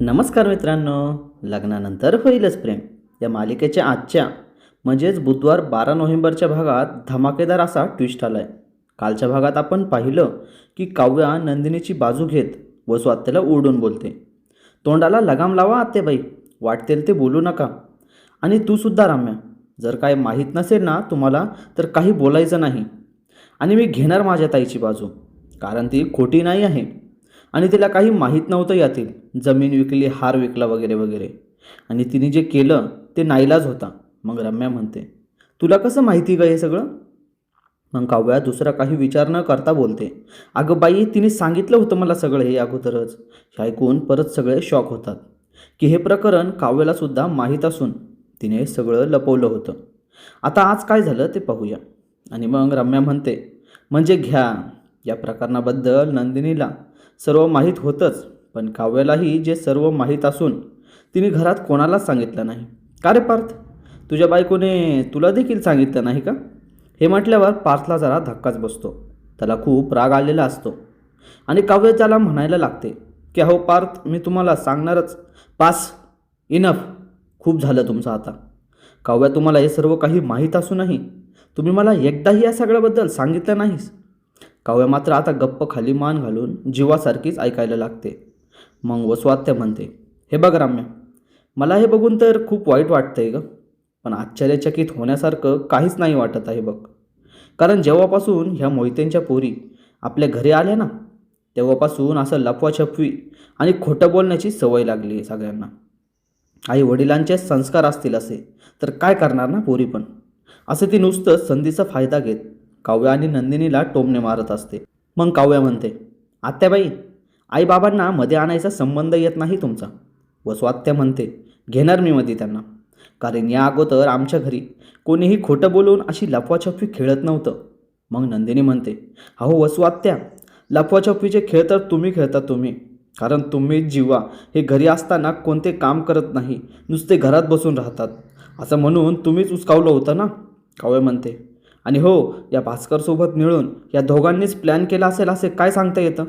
नमस्कार मित्रांनो. लग्नानंतर होईलच प्रेम. या मालिकेच्या आजच्या म्हणजेच बुधवार बारा नोव्हेंबरच्या भागात धमाकेदार असा ट्विस्ट आला आहे कालच्या भागात आपण पाहिलं की काव्या नंदिनीची बाजू घेत व आत्याला ओरडून बोलते. तोंडाला लगाम लावा आत्तेबाई वाटतेल ते बोलू नका. आणि तू सुद्धा राम्या. जर काय माहीत नसेल ना तुम्हाला तर काही बोलायचं नाही. आणि मी घेणार माझ्या ताईची बाजू. कारण ती खोटी नाही आहे. आणि तिला काही माहीत नव्हतं यातील. जमीन विकली हार विकला वगैरे वगैरे. आणि तिने जे केलं ते नाईलाज होता. मग रम्या म्हणते तुला कसं माहिती गं हे सगळं? मग काव्या दुसरा काही विचार न करता बोलते अगं बाई तिने सांगितलं होतं मला सगळं हे अगोदरच. हे ऐकून परत सगळे शॉक होतात. की हे प्रकरण काव्यालासुद्धा माहीत असून तिने सगळं लपवलं होतं. आता आज काय झालं ते पाहूया. आणि मग रम्या म्हणते म्हणजे घ्या या प्रकरणाबद्दल नंदिनीला सर्व माहीत होतंच पण काव्यालाही जे सर्व माहीत असून तिने घरात कोणालाच सांगितलं नाही. का रे पार्थ? तुझ्या बायकोने तुला देखील सांगितलं नाही का? हे म्हटल्यावर पार्थला जरा धक्काच बसतो. त्याला खूप राग आलेला असतो. आणि काव्य त्याला म्हणायला लागते की अहो पार्थ मी तुम्हाला सांगणारच. पास. इनफ. खूप झालं तुमचं आता. काव्या तुम्हाला हे सर्व काही माहीत असूनही तुम्ही मला एकदाही या सगळ्याबद्दल सांगितलं नाहीस. काव्या मात्र आता गप्प खाली मान घालून जीवासारखीच ऐकायला लागते. मग वस्वात्य म्हणते हे बघ राम्या मला हे बघून तर खूप वाईट वाटतंय ग पण आश्चर्यचकित होण्यासारखं काहीच नाही वाटत आहे बघ. कारण जेव्हापासून ह्या मोहितेंच्या पोरी आपल्या घरी आल्या ना तेव्हापासून असं लपवाछपवी आणि खोटं बोलण्याची सवय लागली आहे सगळ्यांना. आई वडिलांचे संस्कार असतील असे तर काय करणार ना पोरी पण? असं ती नुसतं संधीचा फायदा घेत काव्या आणि नंदिनीला टोमणे मारत असते. मग काव्या म्हणते आत्याबाई आईबाबांना मध्ये आणायचा संबंध येत नाही तुमचा. व स्वात्या म्हणते घेणार मी मध्ये त्यांना. कारण या अगोदर आमच्या घरी कोणीही खोटं बोलून अशी लपवाछपवी खेळत नव्हतं. मग नंदिनी म्हणते अहो वसवात्या लपवाछपवीचे खेळ तर तुम्ही खेळता तुम्ही. कारण तुम्ही जीवा हे घरी असताना कोणते काम करत नाही नुसते घरात बसून राहतात. असं म्हणून तुम्हीच उचकावलं होतं ना? काव्य म्हणते आणि हो या भास्करसोबत मिळून या दोघांनीच प्लॅन केला असेल असे काय सांगता येतं?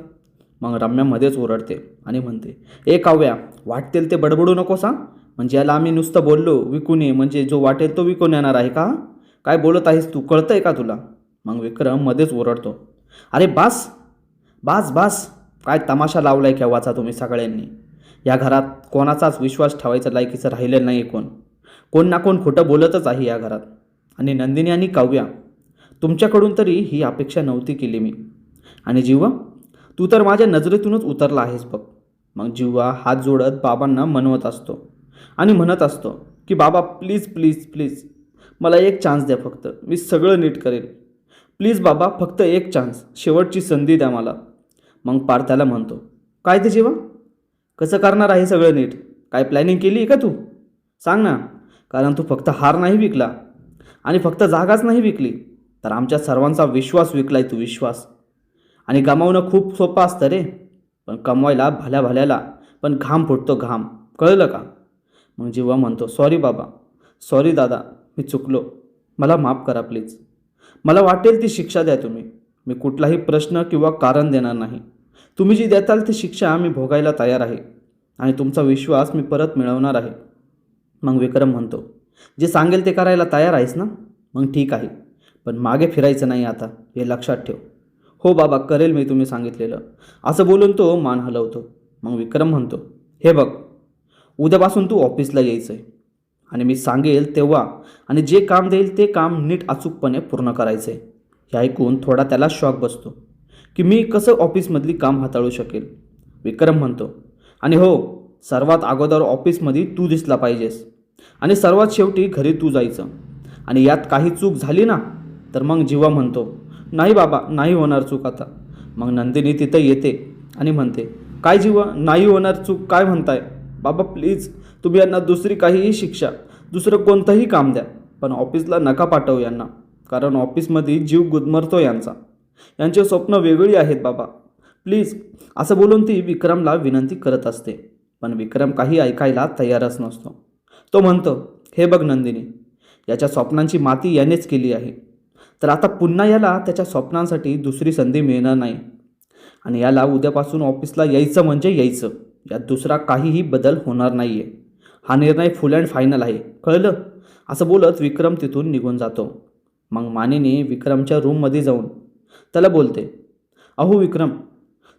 मग रम्या मध्येच ओरडते आणि म्हणते ए काव्या वाटतील ते बडबडू नको सांग म्हणजे याला आम्ही नुसतं बोललो विकून ये म्हणजे जो वाटेल तो विकून येणार आहे का? काय बोलत आहेस तू कळतं आहे का तुला? मग विक्रम मध्येच ओरडतो अरे बास बास बास काय तमाशा लावलाय केव्हाचा तुम्ही सगळ्यांनी? या घरात कोणाचाच विश्वास ठेवायचा लायकीचं राहिलेलं नाही कोण. कोण ना कोण खोटं बोलतच आहे या घरात. आणि नंदिनी आणि काव्या तुमच्याकडून तरी ही अपेक्षा नव्हती केली मी. आणि जीवा तू तर माझ्या नजरेतूनच उतरला आहेस बघ. मग जीवा हात जोडत बाबांना मनवत असतो आणि म्हणत असतो की बाबा प्लीज प्लीज प्लीज मला एक चान्स द्या फक्त. मी सगळं नीट करेल. प्लीज बाबा फक्त एक चान्स. शेवटची संधी द्या मला. मग पार्थ्याला म्हणतो काय ते जीवा कसं करणार आहे सगळं नीट? काय प्लॅनिंग केली आहे का तू? सांग ना. कारण तू फक्त हार नाही विकला आणि फक्त जागाच नाही विकली. तर आमच्या सर्वांचा विश्वास विकलाय तू विश्वास. आणि गमावणं खूप सोपं असतं रे. पण कमवायला भल्या भल्याला पण घाम फुटतो घाम. कळलं का? मग जेव्हा म्हणतो सॉरी बाबा. सॉरी दादा मी चुकलो. मला माफ करा प्लीज. मला वाटेल ती शिक्षा द्या तुम्ही. मी कुठलाही प्रश्न किंवा कारण देणार नाही. तुम्ही जी देताल ती शिक्षा मी भोगायला तयार आहे. आणि तुमचा विश्वास मी परत मिळवणार आहे. मग विक्रम म्हणतो जे सांगेल ते करायला तयार आहेस ना? मग ठीक आहे. पण मागे फिरायचं नाही आता हे लक्षात ठेव. हो बाबा करेल मी तुम्ही सांगितलेलं. असं बोलून तो मान हलवतो. मग विक्रम म्हणतो हे बघ उद्यापासून तू ऑफिसला यायचं आहे आणि मी सांगेल तेव्हा आणि जे काम देईल ते काम नीट अचूकपणे पूर्ण करायचं आहे हे ऐकून थोडा त्याला शॉक बसतो की मी कसं ऑफिसमधली काम हाताळू शकेल? विक्रम म्हणतो आणि हो सर्वात अगोदर ऑफिसमध्ये तू दिसला पाहिजेस. आणि सर्वात शेवटी घरी तू जायचं. आणि यात काही चूक झाली ना तर मग जीवा म्हणतो नाही बाबा नाही होणार चूक आता. मग नंदिनी तिथं येते आणि म्हणते काय जीवा नाही होणार चूक काय म्हणताय? बाबा प्लीज तुम्ही यांना दुसरी काहीही शिक्षा दुसरं कोणतंही काम द्या पण ऑफिसला नका पाठवू यांना कारण ऑफिसमध्ये जीव गुदमरतो यांचा. यांचे स्वप्न वेगळी आहेत बाबा. प्लीज असं बोलून ती विक्रमला विनंती करत असते पण विक्रम काही ऐकायला तयारच नसतो. तो म्हणतो हे बघ नंदिनी याच्या स्वप्नांची माती यानेच केली आहे. तर आता पुन्हा याला त्याच्या स्वप्नांसाठी दुसरी संधी मिळणार नाही. आणि याला उद्यापासून ऑफिसला यायचं म्हणजे यायचं. यात दुसरा काहीही बदल होणार नाही आहे हा निर्णय फुल अँड फायनल आहे. कळलं? असं बोलत विक्रम तिथून निघून जातो. मग मानिनी विक्रमच्या रूममध्ये जाऊन त्याला बोलते अहो विक्रम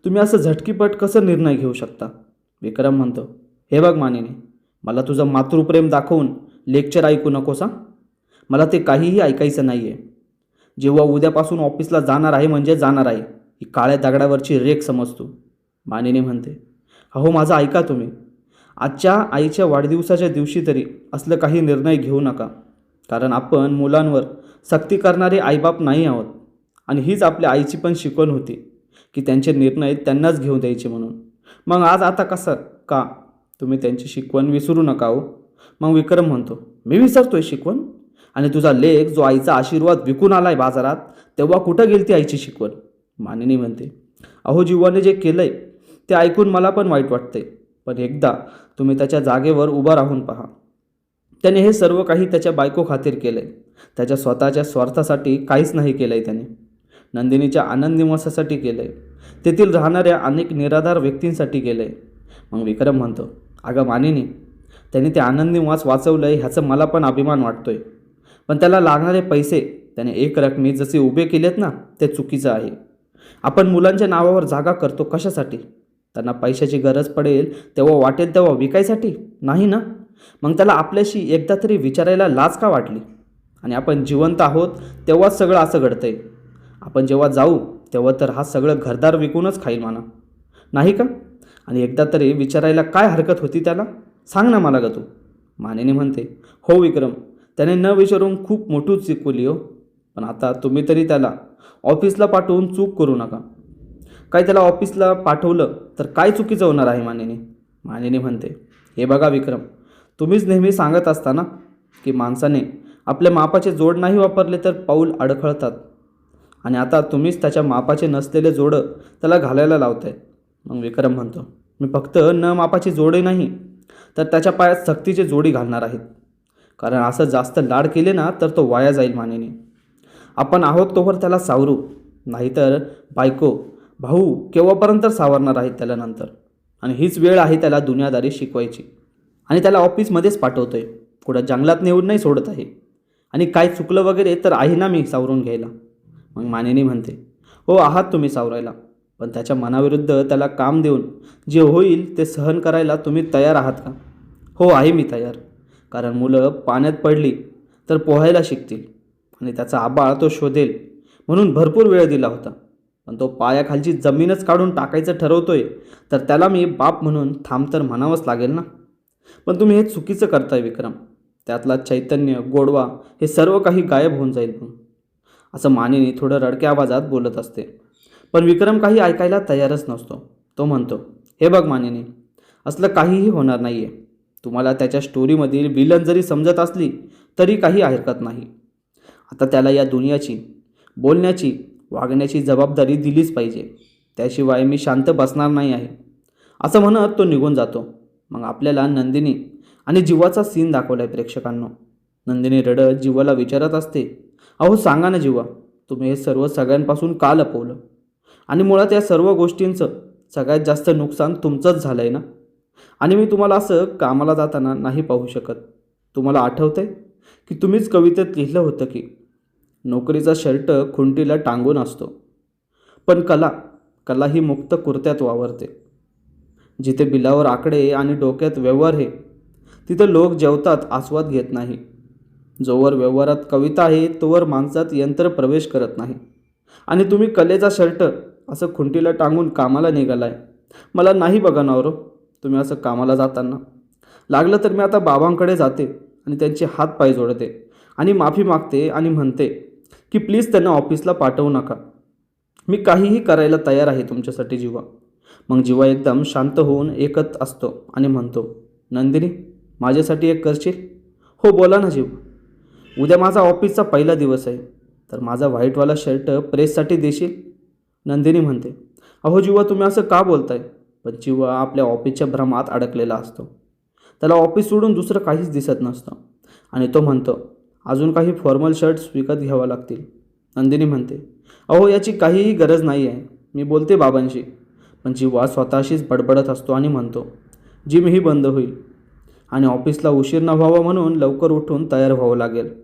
तुम्ही असं झटकीपट कसं निर्णय घेऊ शकता? विक्रम म्हणतो हे बघ मानिनी मला तुझं मातृप्रेम दाखवून लेक्चर ऐकू नकोसा? मला ते काहीही ऐकायचं नाही आहे जेव्हा उद्यापासून ऑफिसला जाणार आहे म्हणजे जाणार आहे. ही काळ्या दगडावरची रेख समजतो. मानिनी म्हणते अहो माझं ऐका तुम्ही. आजच्या आईच्या वाढदिवसाच्या दिवशी तरी असलं काही निर्णय घेऊ नका. कारण आपण मुलांवर सक्ती करणारे आईबाप नाही आहोत. आणि हीच आपल्या आईची पण शिकवण होती की त्यांचे निर्णय त्यांनाच घेऊ द्यायचे म्हणून. मग आज आता कसं? का? तुम्ही त्यांची शिकवण विसरू नका हो. मग विक्रम म्हणतो मी विसरतोय शिकवण? आणि तुझा लेख जो आईचा आशीर्वाद विकून आलाय बाजारात तेव्हा कुठं गेली ती आईची शिकवण? मानिनी म्हणते अहो जीवाने जे केलंय ते ऐकून मला पण वाईट वाटते पण एकदा तुम्ही त्याच्या जागेवर उभा राहून पहा. त्याने हे सर्व काही त्याच्या बायको खातीर केलंय. त्याच्या स्वतःच्या स्वार्थासाठी काहीच नाही केलंय त्याने. नंदिनीच्या आनंद निवासासाठी केलंय. तेथील राहणाऱ्या अनेक निराधार व्यक्तींसाठी केलंय. मग विक्रम म्हणतो अगं मानिनी त्याने ते आनंद निवास वाचवलंय ह्याचं मला पण अभिमान वाटतोय. पण त्याला लागणारे पैसे त्याने एक रकमी जसे उभे केलेत ना ते चुकीचं आहे. आपण मुलांच्या नावावर जागा करतो कशासाठी? त्यांना पैशाची गरज पडेल तेव्हा वाटेल तेव्हा विकायसाठी? नाही ना? मग त्याला आपल्याशी एकदा तरी विचारायला लाज का वाटली? आणि आपण जिवंत आहोत तेव्हाच सगळं असं घडतंय. आपण जेव्हा जाऊ तेव्हा तर हा सगळं घरदार विकूनच खाईल म्हणा. नाही का? आणि एकदा तरी विचारायला काय हरकत होती त्याला? सांग ना मला ग तू. मानेने म्हणते हो विक्रम त्याने न विचारून खूप मोठूच शिकवली हो. पण आता तुम्ही तरी त्याला ऑफिसला पाठवून चूक करू नका. काय त्याला ऑफिसला पाठवलं तर काय चुकीचं होणार आहे मानेने? मानेने म्हणते हे बघा विक्रम तुम्हीच नेहमी सांगत असता ना की माणसाने आपल्या मापाचे जोड नाही वापरले तर पाऊल अडखळतात. आणि आता तुम्हीच त्याच्या मापाचे नसलेले जोडं त्याला घालायला लावताय. मग विक्रम म्हणतो मी फक्त न मापाची जोडे नाही तर त्याच्या पायात सक्तीचे जोडी घालणार आहेत. कारण असं जास्त लाड केले ना तर तो वाया जाईल मानेने. आपण आहोत तोवर त्याला सावरू नाहीतर बायको भाऊ केव्हापर्यंत सावरणार आहेत त्याला नंतर? आणि हीच वेळ आहे त्याला दुनियादारी शिकवायची. आणि त्याला ऑफिसमध्येच पाठवतो आहे कुठं जंगलात नेऊन नाही सोडत आहे. आणि काय चुकलं वगैरे तर आहे ना मी सावरून घ्यायला. मग मानेने म्हणते हो आहात तुम्ही सावरायला. पण त्याच्या मनाविरुद्ध त्याला काम देऊन जे होईल ते सहन करायला तुम्ही तयार आहात का? हो आहे मी तयार. कारण मुलं पाण्यात पडली तर पोहायला शिकतील आणि त्याचा आबाळ तो शोधेल. म्हणून भरपूर वेळ दिला होता. पण तो पायाखालची जमीनच काढून टाकायचं ठरवतोय तर त्याला मी बाप म्हणून थांब तर म्हणावंच लागेल ना? पण तुम्ही हे चुकीचं करताय विक्रम. त्यातला चैतन्य गोडवा हे सर्व काही गायब होऊन जाईल पण असं मानिनी थोडं रडक्या आवाजात बोलत असते. पण विक्रम काही ऐकायला तयारच नसतो. तो म्हणतो हे बघ मानिनी असलं काहीही होणार नाही आहे तुम्हाला त्याच्या स्टोरीमधील विलन जरी समजत असली तरी काही हरकत नाही. आता त्याला या दुनियाची बोलण्याची वागण्याची जबाबदारी दिलीच पाहिजे. त्याशिवाय मी शांत बसणार नाही आहे. असं म्हणत तो निघून जातो. मग आपल्याला नंदिनी आणि जीवाचा सीन दाखवला आहे प्रेक्षकांना. नंदिनी रडत जीवाला विचारत असते अहो सांगा ना जीवा तुम्ही हे सर्व सगळ्यांपासून का लपवलं? आणि मुळात या सर्व गोष्टींचं सगळ्यात जास्त नुकसान तुमचंच झालं आहे ना? आणि मी तुम्हाला असं कामाला जाताना नाही पाहू शकत. तुम्हाला आठवतंय? की तुम्हीच कवितेत लिहिलं होतं की नोकरीचा शर्ट खुंटीला टांगून असतो. पण कला कला ही मुक्त कुर्त्यात वावरते. जिथे बिलावर आकडे आणि डोक्यात व्यवहार आहे तिथे लोक जेवतात आस्वाद घेत नाही. जोवर व्यवहारात कविता आहे तोवर माणसात यंत्र प्रवेश करत नाही. आणि तुम्ही कलेचा शर्ट असं खुंटीला टांगून कामाला निघालाय. मला नाही बघा नवरो. तुम्ही असं कामाला जाताना. लागलं तर मी आता बाबांकडे जाते आणि त्यांचे हात पाय जोडते आणि माफी मागते आणि म्हणते की प्लीज त्यांना ऑफिसला पाठवू नका. मी काहीही करायला तयार आहे तुमच्यासाठी जीवा. मग जीवा एकदम शांत होऊन एकत असतो आणि म्हणतो नंदिनी माझ्यासाठी एक करशील? हो बोला ना जीव. उद्या माझा ऑफिसचा पहिला दिवस आहे. तर माझा व्हाईटवाला शर्ट प्रेससाठी देशील? नंदिनी म्हणते अहो जीवा तुम्ही असं का बोलताय? पण जीवा आपल्या ऑफिसच्या भ्रमात अडकलेला असतो. त्याला ऑफिस सोडून दुसरं काहीच दिसत नसतं. आणि तो म्हणतो अजून काही फॉर्मल शर्ट्स विकत घ्यावं लागतील. नंदिनी म्हणते अहो याची काहीही गरज नाही आहे मी बोलते बाबांशी. पण जीवा स्वतःशीच बडबडत असतो आणि म्हणतो जिमही बंद होईल. आणि ऑफिसला उशीर न व्हावा म्हणून लवकर उठून तयार व्हावं लागेल.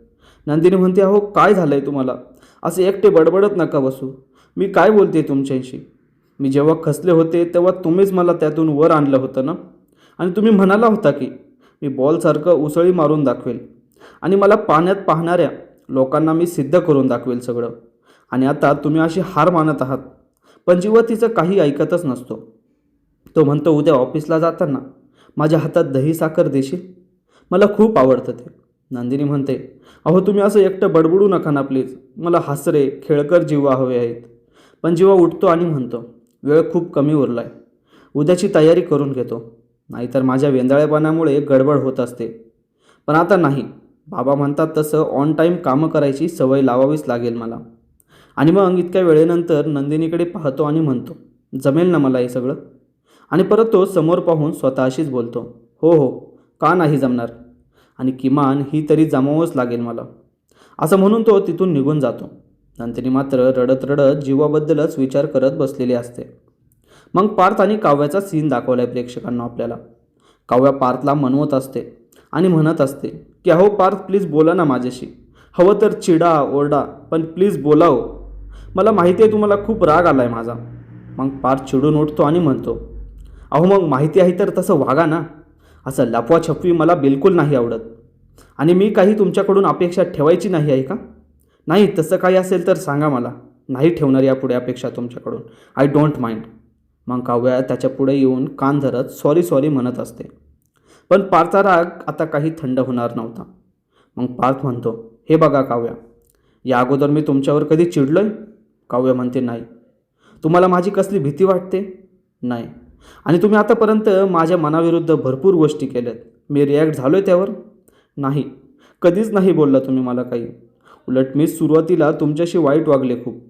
नंदिनी म्हणते अहो काय झालं आहे तुम्हाला? असे एकटे बडबडत नका बसू. मी काय बोलते तुमच्याशी? मी जेव्हा खसले होते तेव्हा तुम्हीच मला त्यातून वर आणलं होतं ना? आणि तुम्ही म्हणाला होता की मी बॉलसारखं उसळी मारून दाखवेल आणि मला पाण्यात पाहणाऱ्या लोकांना मी सिद्ध करून दाखवेल सगळं. आणि आता तुम्ही अशी हार मानत आहात पण जीवा तिचं काही ऐकतच नसतो. तो म्हणतो उद्या ऑफिसला जाताना माझ्या हातात दही साखर देशील? मला खूप आवडतं ते. नंदिनी म्हणते अहो तुम्ही असं एकटं बडबडू नका ना प्लीज मला हसरे खेळकर जीवा हवे आहेत. पण जीवा उठतो आणि म्हणतो वेळ खूप कमी उरला आहे उद्याची तयारी करून घेतो. नाहीतर माझ्या वेंदाळेपणामुळे गडबड होत असते. पण आता नाही. बाबा म्हणतात तसं ऑन टाईम कामं करायची सवय लावावीच लागेल मला. आणि मग इतक्या वेळेनंतर नंदिनीकडे पाहतो आणि म्हणतो जमेल ना मला हे सगळं? आणि परत तो समोर पाहून स्वतःशीच बोलतो हो हो का नाही जमणार? आणि किमान ही तरी जमावंच लागेल मला. असं म्हणून तो तिथून निघून जातो. नंदिनी मात्र रडत रडत जीवाबद्दलच विचार करत बसलेली असते. मग पार्थ आणि काव्याचा सीन दाखवला आहे प्रेक्षकांना आपल्याला. काव्या पार्थला मनवत असते आणि म्हणत असते की अहो पार्थ प्लीज बोला ना माझ्याशी. हवं तर चिडा ओरडा पण प्लीज बोलाव. मला माहिती आहे तुम्हाला खूप राग आला आहे माझा. मग पार्थ चिडून उठतो आणि म्हणतो अहो मग माहिती आहे तर तसं वागा ना. असं लपवाछपवी मला बिलकुल नाही आवडत. आणि मी काही तुमच्याकडून अपेक्षा ठेवायची नाही आहे का? नाही तसं काही असेल तर सांगा मला. नाही ठेवणार यापुढे अपेक्षा तुमच्याकडून. आय डोंट माइंड मग काव्या त्याच्या पुढे येऊन कान धरत सॉरी सॉरी म्हणत असते. पण पार्थचा राग आता काही थंड होणार नव्हता. मग पार्थ म्हणतो हे बघा काव्या या अगोदर मी तुमच्यावर कधी चिडलो आहे काव्य म्हणते नाही. तुम्हाला माझी कसली भीती वाटते? नाही. आणि तुम्ही आतापर्यंत माझ्या मनाविरुद्ध भरपूर गोष्टी केल्यात. मी रिॲक्ट झालो आहे त्यावर? नाही. कधीच नाही बोलला तुम्ही मला काही. उलट मी सुरुवातीला तुमच्याशी वाईट वागले खूप.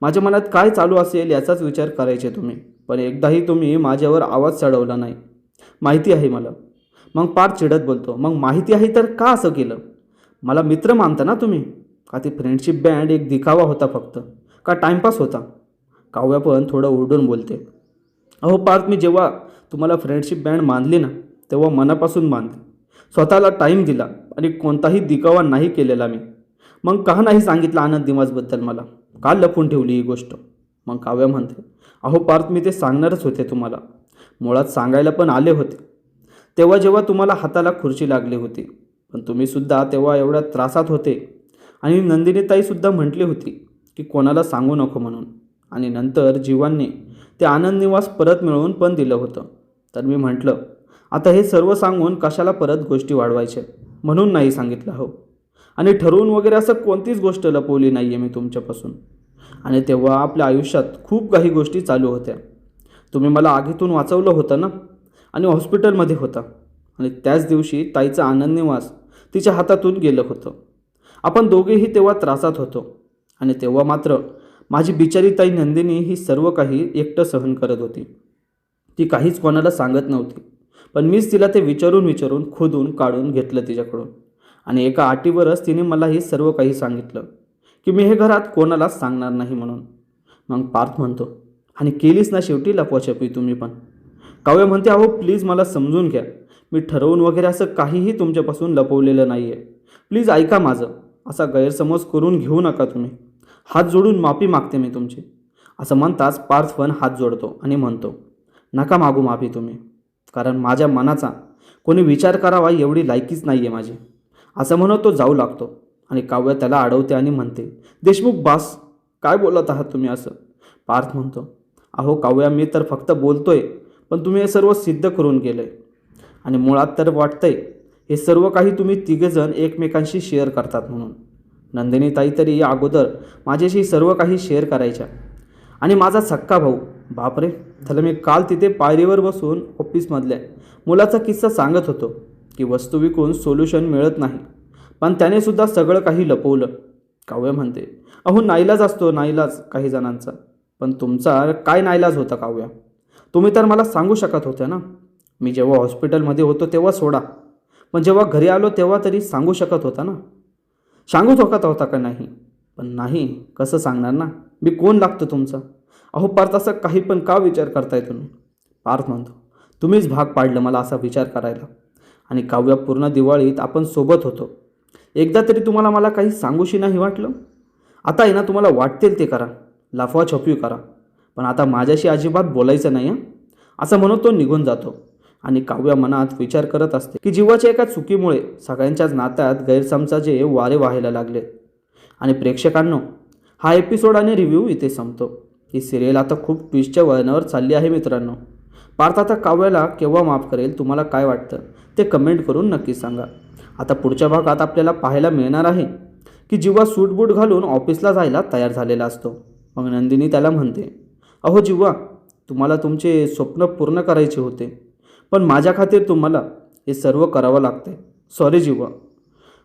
माझ्या मनात काय चालू असेल याचाच विचार करायचे तुम्ही पण एकदाही तुम्ही माझ्यावर आवाज चढवला नाही. माहिती आहे मला. मग पार चिडत बोलतो. मग माहिती आहे तर का असं केलं? मला मित्र मानता ना तुम्ही? का ती फ्रेंडशिप बँड एक दिखावा होता फक्त? का टाईमपास होता? काव्या पण थोडं ओरडून बोलते. अहो पार्थ मी जेव्हा तुम्हाला फ्रेंडशिप बँड मानली ना तेव्हा मनापासून मानली. स्वतःला टाईम दिला आणि कोणताही दिखावा नाही केलेला मी. मग का नाही सांगितलं आनंद दिमाजबद्दल मला? का लपून ठेवली ही गोष्ट? मग काव्या म्हणते अहो पार्थ मी ते सांगणारच होते तुम्हाला. मुळात सांगायला पण आले होते. तेव्हा जेव्हा तुम्हाला हाताला खुर्ची लागली होती. पण तुम्हीसुद्धा तेव्हा एवढ्या त्रासात होते. आणि नंदिनीताईसुद्धा म्हटली होती की कोणाला सांगू नको म्हणून. आणि नंतर जीवांनी ते आनंद निवास परत मिळवून पण दिलं होतं. तर मी म्हटलं आता हे सर्व सांगून कशाला परत गोष्टी वाढवायच्या? म्हणून नाही सांगितलं हो. आणि ठरवून वगैरे असं कोणतीच गोष्ट लपवली नाही आहे मी तुमच्यापासून. आणि तेव्हा आपल्या आयुष्यात खूप काही गोष्टी चालू होत्या. तुम्ही मला आगीतून वाचवलं होतं ना? आणि हॉस्पिटलमध्ये होता. आणि त्याच दिवशी ताईचा आनंद निवास तिच्या हातातून गेलं होतं. आपण दोघेही तेव्हा त्रासात होतो. आणि तेव्हा मात्र माझी बिचारी ताई नंदिनी ही सर्व काही एकटं सहन करत होती. ती काहीच कोणाला सांगत नव्हती. पण मीच तिला ते विचारून विचारून खोदून काढून घेतलं तिच्याकडून. आणि एका आटीवरच तिने मला हे सर्व काही सांगितलं की मी हे घरात कोणालाच सांगणार नाही म्हणून. मग पार्थ म्हणतो आणि केलीच ना शेवटी लपवाछपी तुम्ही पण? काव्य म्हणते अहो प्लीज मला समजून घ्या. मी ठरवून वगैरे असं काहीही तुमच्यापासून लपवलेलं नाही आहे प्लीज ऐका माझं. असा गैरसमज करून घेऊ नका तुम्ही. हात जोडून माफी मागते मी तुमची. असं म्हणताच पार्थ पण हात जोडतो आणि म्हणतो नका मागू माफी तुम्ही. कारण माझ्या मनाचा कोणी विचार करावा एवढी लायकीच नाही आहे माझी. असं म्हणत तो जाऊ लागतो. आणि काव्य त्याला अडवते आणि म्हणते देशमुख बास काय बोलत आहात तुम्ही असं? पार्थ म्हणतो अहो काव्या मी तर फक्त बोलतोय पण तुम्ही हे सर्व सिद्ध करून गेलं. आहे आणि मुळात तर वाटतंय हे सर्व काही तुम्ही तिघेजण एकमेकांशी शेअर करतात म्हणून. नंदिनी ताई तरी या अगोदर माझ्याशी सर्व काही शेअर करायच्या. आणि माझा सक्का भाऊ बापरे त्याला मी काल तिथे पायरीवर बसून ऑफिसमधल्या मुलाचा किस्सा सांगत होतो. की वस्तू विकून सोल्युशन मिळत नाही. पण त्याने सुद्धा सगळं काही लपवलं. काव्य म्हणते अहो नाईलाज असतो नाईलाज काही जणांचा. पण तुमचा काय नाईलाज होता काव्या? तुम्ही तर मला सांगू शकत होत्या ना. मी जेव्हा हॉस्पिटलमध्ये होतो तेव्हा सोडा. पण जेव्हा घरी आलो तेव्हा तरी सांगू शकत होता ना. सांगू शकत होता का नाही? पण नाही कसं सांगणार ना? मी कोण लागतो तुमचा? अहो पार्थ असं काही पण का विचार करताय तुम्ही? पार्थ म्हणतो तुम्हीच भाग पाडलं मला असा विचार करायला. आणि काव्या पूर्ण दिवाळीत आपण सोबत होतो. एकदा तरी तुम्हाला मला काही सांगूशी नाही वाटलं? आता आहे ना तुम्हाला वाटतील ते करा. लाफवा छपवी करा. पण आता माझ्याशी अजिबात बोलायचं नाही असं म्हणून तो निघून जातो आणि काव्या मनात विचार करत असते की जीवाच्या एका चुकीमुळे सगळ्यांच्याच नात्यात गैरसमजाचे वारे व्हायला लागले. आणि प्रेक्षकांनो हा एपिसोड आणि रिव्ह्यू इथे संपतो. ही सिरियल आता खूप ट्विस्टच्या वळणावर चालली आहे मित्रांनो. पार्थ आता काव्याला केव्हा माफ करेल तुम्हाला काय वाटतं? ते कमेंट करून नक्की सांगा. आता पुढच्या भागात आपल्याला पाहायला मिळणार आहे की जिवा सूटबूट घालून ऑफिसला जायला तयार झालेला असतो. मग नंदिनी त्याला म्हणते अहो जिवा तुम्हाला तुमचे स्वप्न पूर्ण करायचे होते पण माझ्या खातीर तुम्हाला हे सर्व करावं लागते सॉरी जिवा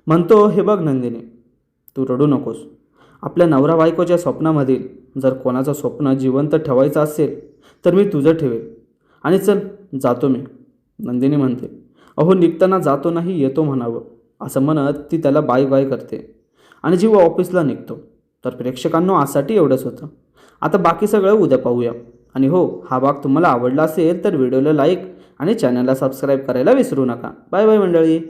म्हणतो हे बघ नंदिनी तू रडू नकोस. आपल्या नवरा बायकोच्या स्वप्नामधील जर कोणाचं स्वप्न जिवंत ठेवायचं असेल तर मी तुझं ठेवेल आणि चल जातो मी. नंदिनी म्हणते अहो निघताना जातो नाही येतो म्हणावं. असं म्हणत ती त्याला बाय बाय करते. आणि जीव ऑफिसला निघतो तर प्रेक्षकांनो आजसाठी एवढंच होतं. आता बाकी सगळं उद्या पाहूया. आणि हो हा भाग तुम्हाला आवडला असेल तर व्हिडिओला लाईक आणि चॅनलला सबस्क्राईब करायला विसरू नका. बाय बाय मंडळी.